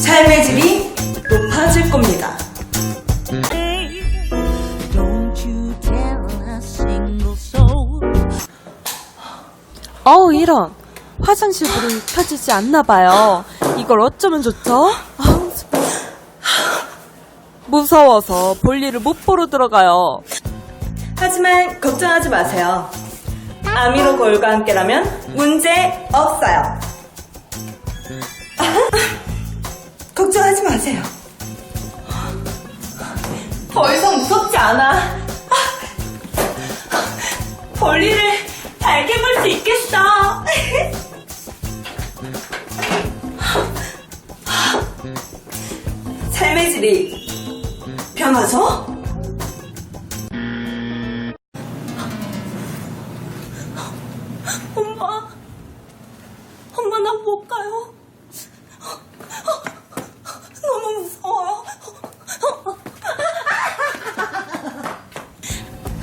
삶의 질이 높아질 겁니다. 어우 이런 화장실 불이 켜지지 않나 봐요. 이걸 어쩌면 좋죠? 무서워서 볼일을 못 보러 들어가요. 하지만 걱정하지 마세요. 아미로 거울과 함께라면 문제 없어요. 마세요. 더 이상 무섭지 않아. 벌리를 달게 볼 수 있겠어. 삶의 질이 변하죠?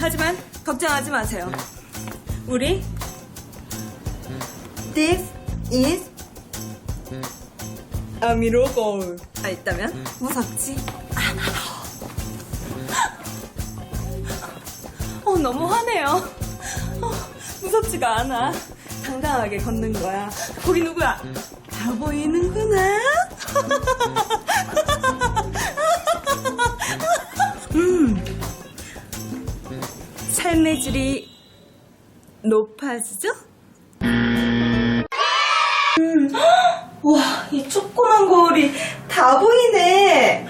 하지만 걱정하지 마세요. 우리 This is 아미로 거울가 있다면 무섭지 않아요. 어 너무 화내요. 어, 무섭지가 않아. 당당하게 걷는 거야. 거기 누구야? 다 보이는구나. 질이 높아지죠? 음. 와, 이 조그만 거울이 다 보이네.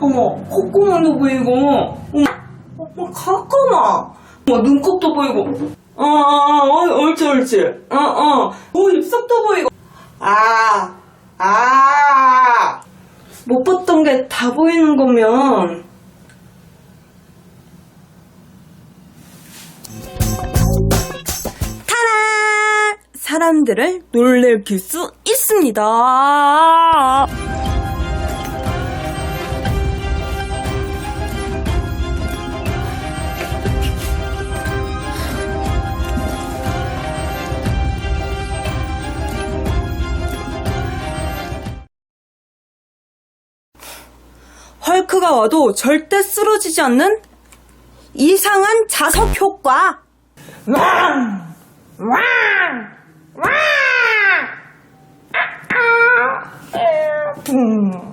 어머, 콧구멍도 보이고, 어머, 어머 가까나. 어머, 눈곱도 보이고. 어, 어, 어, 어, 옳지, 옳지. 어, 어. 어, 입속도 보이고. 아, 아. 못 봤던 게 다 보이는 거면. 사람들을 놀래킬 수 있습니다. 헐크가 와도 절대 쓰러지지 않는 이상한 자석 효과. 왕! 왕! 왕! 뿡!